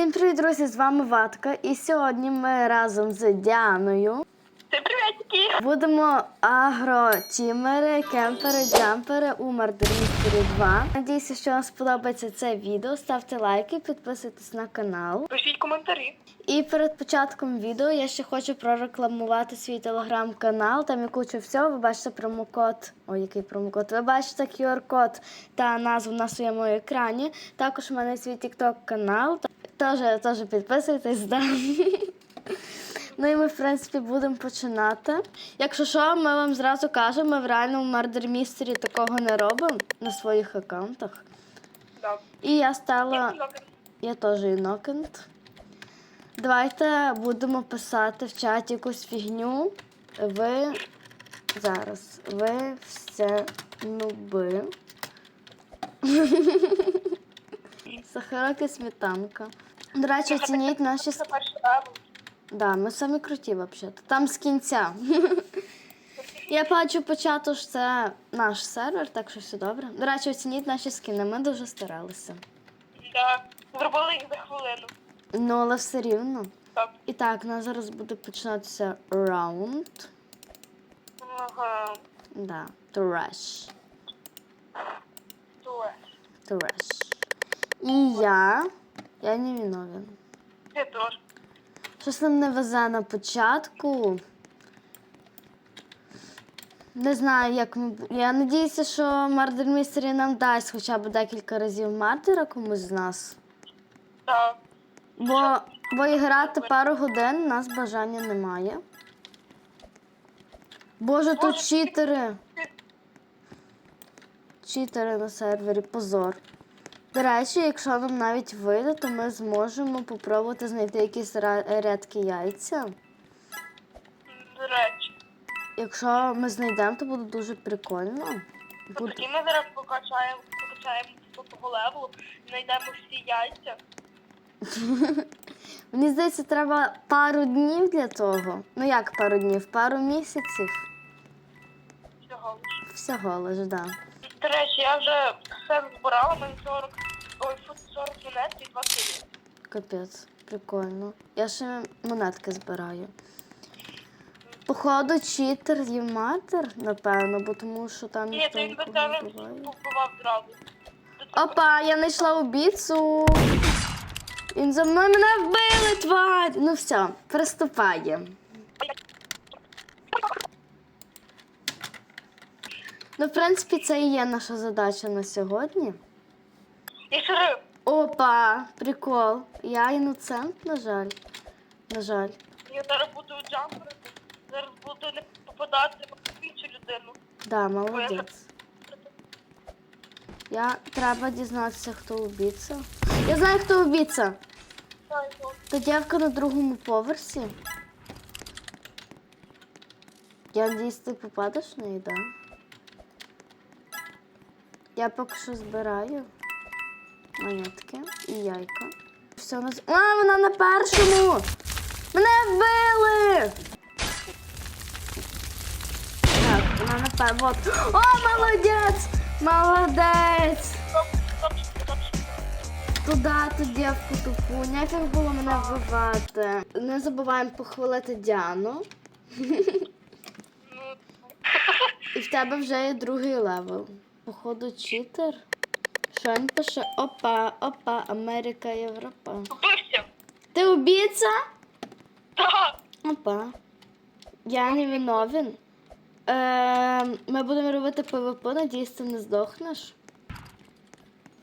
Всім привіт, друзі! З вами Ватка. І сьогодні ми разом з Діаною Всім привітки! будемо агротімери, кемпери, джампери у Murder 2. Надіюся, що вам сподобається це відео. Ставте лайки, підписуйтесь на канал. Пишіть коментарі. І перед початком відео я ще хочу прорекламувати свій телеграм-канал. Там є куча всього. Ви бачите промокод. Ой, який промокод? Ви бачите QR-код та назву на своєму екрані. Також у мене є свій TikTok канал. Теж, теж підписуйтесь. Да. Ну і ми, в принципі, будемо починати. Якщо що, ми вам зразу кажемо, ми в реальному Murder Mystery такого не робимо на своїх аккаунтах. Да. І я стала. Я теж інокент. Давайте будемо писати в чаті якусь фігню. Ви зараз. Ви все нуби. Сахарок і сметанка. До речі, оцініть наші. Це с- перший левел. Да, ми самі круті, взагалі. Там з кінця. Я бачу по чату, що це наш сервер, так що все добре. До речі, оцініть наші скини. Ми дуже старалися. Да. Зробили їх за хвилину. Ну, але все рівно. Так. І так, у нас зараз буде починатися раунд. Ага. Да, треш. Дуе. Треш. І я. Я не виновен. Я теж. Щось нам не везе на початку. Не знаю, як ми. Я надіюся, що Murder Mystery нам дасть хоча б декілька разів мартира комусь з нас. Так. Бо, бо грати пару годин у нас бажання немає. Боже, тут читери. Читери на сервері, позор. До речі, якщо нам навіть вийде, то ми зможемо попробувати знайти якісь рядкі яйця. До речі. Якщо ми знайдемо, то буде дуже прикольно. От Буде... Тоді ми зараз покачаємо, покачаємо по левелу, знайдемо всі яйця. Мені здається, треба пару днів для того. Ну як пару днів? Пару місяців. Всього лише. Всього лиш, да. До речі, я вже все збирала, мені 40, ой, 40 монет і 2 кілі. Капець, прикольно. Я ще монетки збираю. Походу, читер є матер, напевно, бо тому що там Ні, ніхто він нікого не буває. побивав зразу. Опа, я знайшла убійцу. Він за мною мене вбили, тварь. Ну все, приступаємо. Ну, в принципі, це і є наша задача на сьогодні. І шериф. Опа, прикол. Я іноцент, на жаль. На жаль. Я зараз буду джамперити. Зараз буду не попадати в іншу людину. Да, молодець. Я треба дізнатися, хто убійця. Я знаю, хто убійця. То дівка на другому поверсі. Я надіюсь, ти попадеш в неї, да? Я поки що збираю монетки і яйка. Все у нас. А, вона на першому! Мене вбили! Так, вона на першому. О, молодець! Молодець! Туда ту дівку тупу, нафіг було мене вбивати. Не забуваємо похвалити Діану. Ну, І в тебе вже є другий левел. Походу, читер. Що він пише? Опа, опа, Америка, Європа. вбився. Ти убійця? Так. Опа. Я не виновен. Е, ми будемо робити ПВП, надіюсь, ти не здохнеш.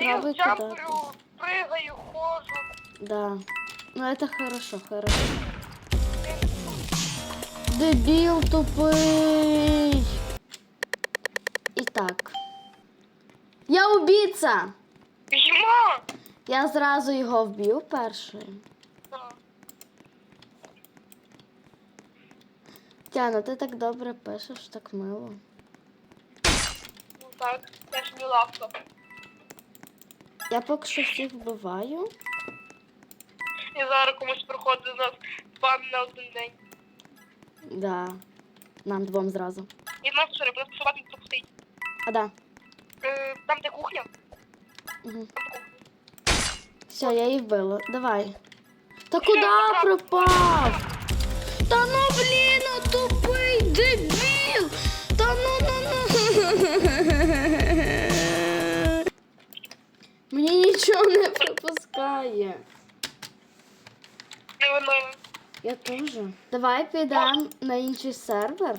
Я джамперю, пригаю, ходжу. Да. Ну это хорошо, хорошо. Дебіл тупий. І так. Я убійця! Йма! Я зразу його вб'ю перший. Тяна, ти так добре пишеш, так мило. Ну так, я ж не лавка. Я поки що всіх вбиваю. І зараз комусь приходить у нас бан на один день. Да. Нам двом зразу. І нас у нас пошивати тут. А да. Е, Там де кухня, Угу. Все, я її вбила. Давай. Та куди пропав? Та ну блін, ну тупий дебіл! Та ну ну ну. Мені нічого не пропускає. Я теж. Давай підемо на інший сервер.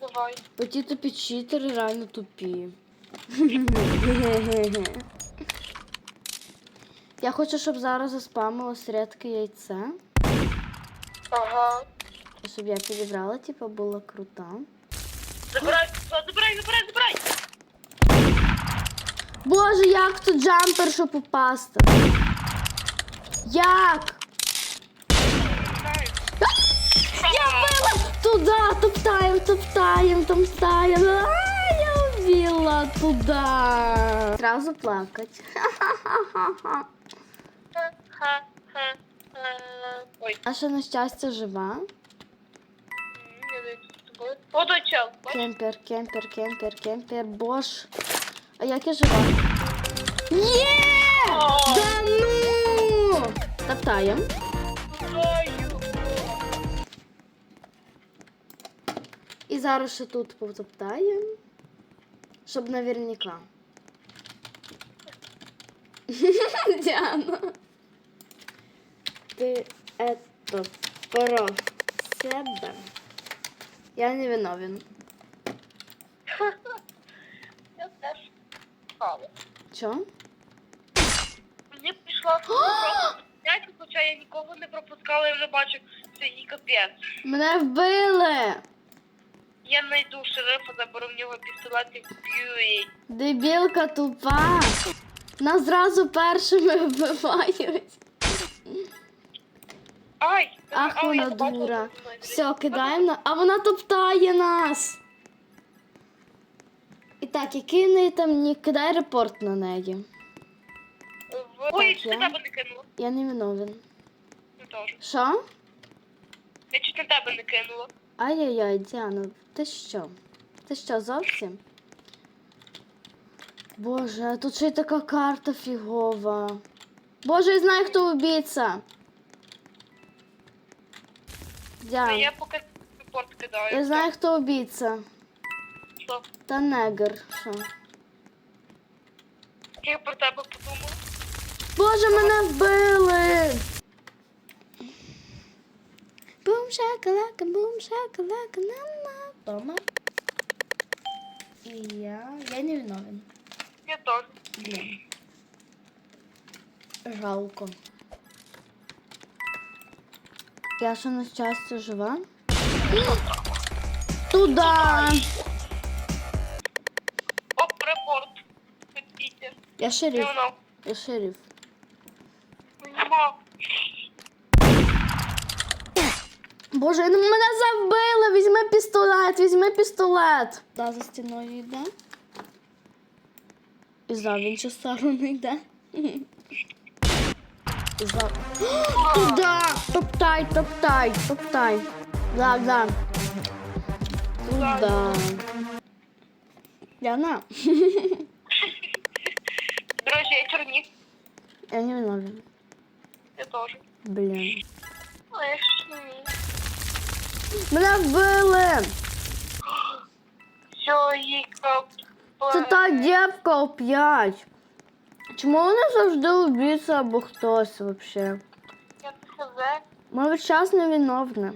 Давай. Бо ті тупі читери реально тупі. Я хочу, щоб зараз заспамилось рідке яйце. Ага. Щоб я підібрала, типу, була крута. Забирай, забирай, забирай, забирай. Боже, як тут джампер, щоб попасти? Як? Я вбила! Туда, топтаем, топтаем, топтаем. А, туда. Сразу плакать. Ой, Наша на щастя жива. Кемпер, кемпер, кемпер, кемпер, бош. А як я жива? Є! Да ну! Топтаєм. І зараз ще тут потоптаємо. Щоб наверняка. Діана. Ти это про себе. Я не виновен. Я теж спала. Чо? Мені прийшла хоча я нікого не пропускала, я вже бачу, це її капець. Мене вбили! Я знайду шерифа, заберу в нього пістолет і вб'ю її. Дебілка тупа. Нас зразу першими вбивають. Ай! Ах, вона дура. Все, кидаємо на. А вона топтає нас. І так, який неї там нік? Кидай репорт на неї. Ой, я тебе не кинула. Я не виновен. Що? Я чуть на тебе не кинула. Ай-яй-яй, Діана, ти що? Ти що, зовсім? Боже, тут ще й така карта фігова. Боже, я знаю, хто убійця. Діана, я поки репорт кидаю. я знаю, хто убійця. Що? Та негр. Що? Я про тебе подумала. Боже, мене вбили! Бум шакалака, бум шакалака, на Тома. І я. Я не виновен. Я теж. Блін. Жалко. Я ще на щастя жива. Туда! Оп, репорт. Підійте. Я шериф. Я шериф. Нема. Боже, ну мене забили! Візьми пістолет, візьми пістолет. Да, за стіною йде. І за в іншу сторону йде. І за... Туда! Топтай, топтай, топтай. Да, да. Туда. Яна. Друзі, я чорнік. Я не виновен. Я теж. Блін. Ні. Мене вбили! Все, їй. Це та дівка оп'ять. Чому вони завжди убійця або хтось взагалі? Ми час невиновне.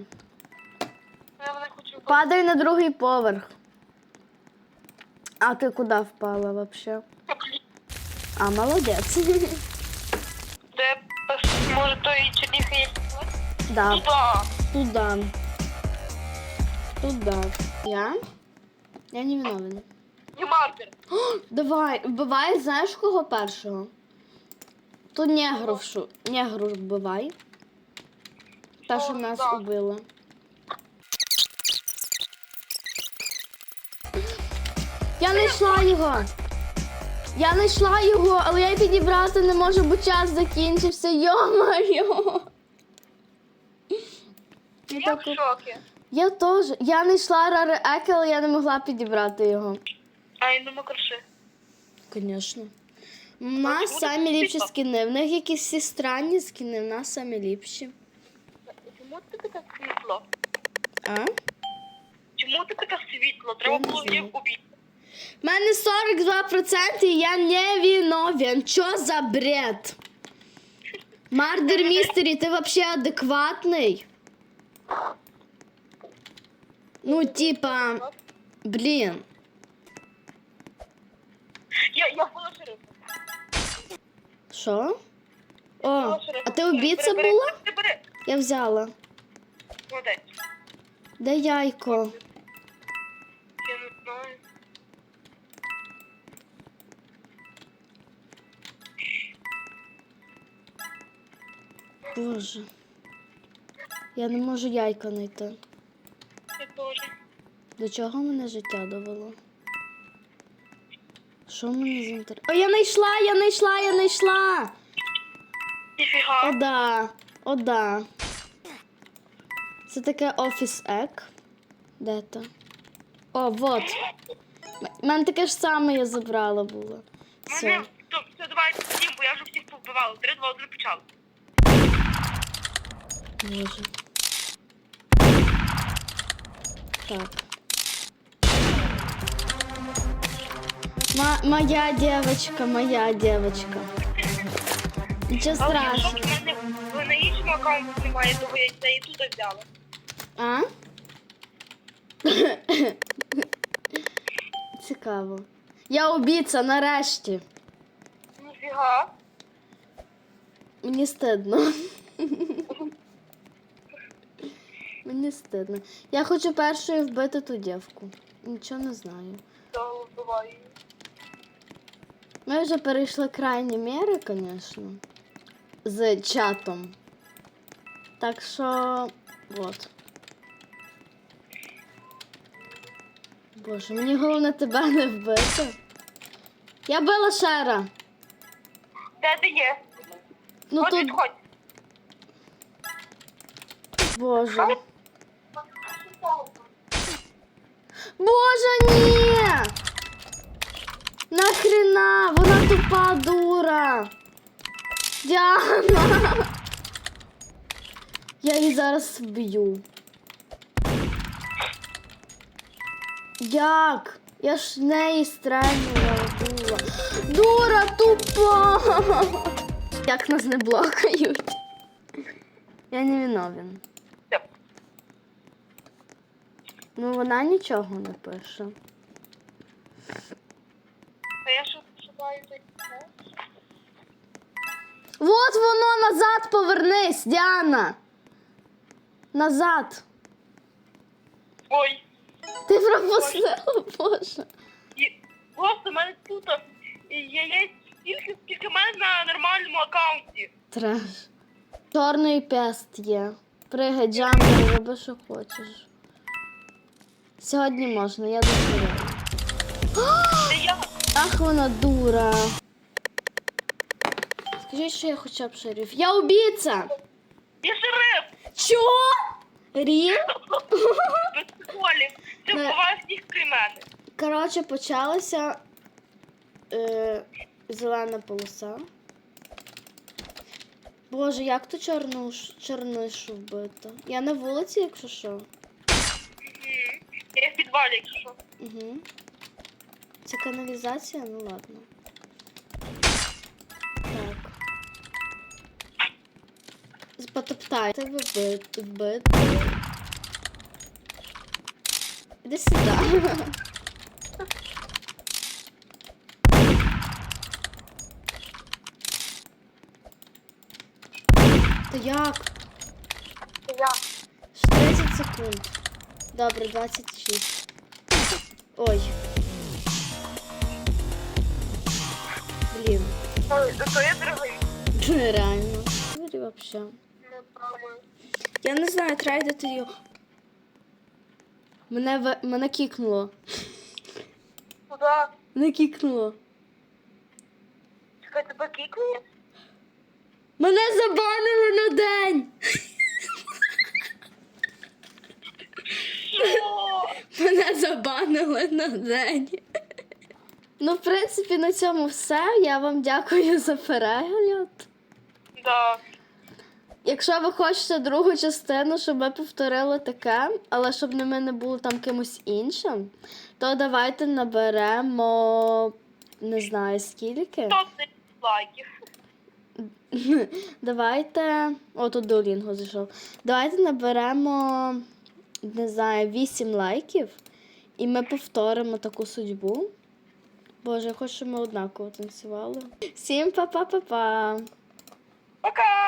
Падай на другий поверх. А ти куди впала взагалі? А, молодець. Де може той чоловік є? Да, Туда. Туди. Туди. Я? Я не виновен. І маркер. Давай, вбивай, знаєш кого першого? Ту негру, вшу- негру вбивай. Та, що О, нас да. убила. Я знайшла його. Я знайшла його, але я підібрати не можу, бо час закінчився. Йо-моє. Я, Я в шокі. Я теж. Я знайшла Рари Еке, але я не могла підібрати його. Ай, ну краши. Звісно. У нас Чому самі ліпші скини. В них якісь всі странні скини, в нас самі ліпші. Чому ти таке світло? А? Чому ти таке світло? Треба не було їх убити. У мене 42% і я не виновен. Чо за бред? Мардер Містері, ти вообще адекватний? Ну, типа, блін. Я, я була шерифом. Що? О, а ти убійця Бери, бери, була? Бери, бери. Я взяла. Молодець. Де яйко? Я не знаю. Боже. Я не можу яйко знайти. До чого мене життя довело? Що мене з інтер... О, я знайшла, я знайшла, я знайшла! О, да, о, да. Це таке офіс ек. Де то? О, вот. У мене таке ж саме я забрала було. Все. То, все, давай всім, бо я вже всіх повбивала. Три, два, один, почали. Боже. Так. Ма- моя девочка, моя девочка. Нічого страшного. в мене на іншому аккаунті немає того яйця, і тут взяла. А? Цікаво. Я убійця нарешті. Ніфіга. Мені стидно. Мені стидно. Я хочу першою вбити ту дівку. Нічого не знаю. Вбиваю її. Ми вже перейшли крайні міри, звісно, з чатом. Так що, от. Боже, мені головне тебе не вбити. Я била Шера. Де ти є? Ну От тут, відходь. боже. Боже, ні! Нахрена? Вона тупа дура. Діана. Я її зараз вб'ю. Як? Я ж неї стрельнула була. Дура тупа. Як нас не блокають? Я не виновен. Ну вона нічого не пише. Вот воно назад повернись, Діана. Назад. Ой. Ти пропустила, Боже. І просто в мене тут яєць стільки, скільки в мене на нормальному аккаунті. Треш. Чорний пест є. Пригай, джампер, роби, що хочеш. Сьогодні можна, я дозволяю. Ах, вона дура. Скажіть, що я хоча б шериф. Я убійця! Я шериф. Чо? Рі? Без. Це Не. вбиває всіх крім мене. Коротше, почалася е, зелена полоса. Боже, як то чорну, чорнишу вбито? Я на вулиці, якщо що. Мгм. Я в підвалі, якщо що. Угу. Це каналізація? Ну ладно. Потоптай. Це вбит, вбит. Іди сюди. Та як? Це я. Ще 30 секунд. Добре, 26. Ой. Блін. Ой, То я дорогий. Нереально. Говори вообще. Я не знаю, трейдити його. Мене, в... Мене кікнуло. Куди? Мене кікнуло. Чекай, тебе кікнули? Мене забанили на день. Мене забанили на день. Ну, в принципі, на цьому все. Я вам дякую за перегляд. Да. Якщо ви хочете другу частину, щоб ми повторили таке, але щоб не ми не були там кимось іншим, то давайте наберемо не знаю скільки. 100 лайків. Давайте. О, тут Duolingo зайшов. Давайте наберемо, не знаю, 8 лайків, і ми повторимо таку судьбу. Боже, я хочу, щоб ми однаково танцювали. Всім па-па-па-па! Пока!